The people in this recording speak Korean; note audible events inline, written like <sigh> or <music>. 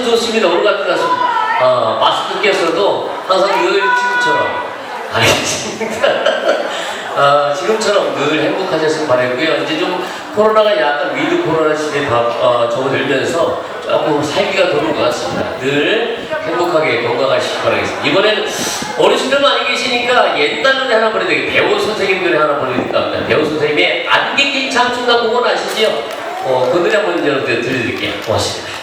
아주 좋습니다. 오늘 같은 날 어, 마스크께서도 항상 늘 지금처럼 알겠습니다. <laughs> 어, 지금처럼 늘 행복하셨으면 바라고요. 이제 좀 코로나가 약간 위드 코로나 시대에 다, 어, 접어들면서 조금 살기가 도는 것 같습니다. 늘 행복하게 건강하시기 바라겠습니다. 이번에는 어르신들 많이 계시니까 옛날 노래 하나 보내드릴게요. 배우 선생님 노래 하나 보내드릴까 합니다. 배우 선생님의 안개 낀 장충남 공원 아시죠? 어, 그 노래 한번 들려드릴게요. 고맙습니다.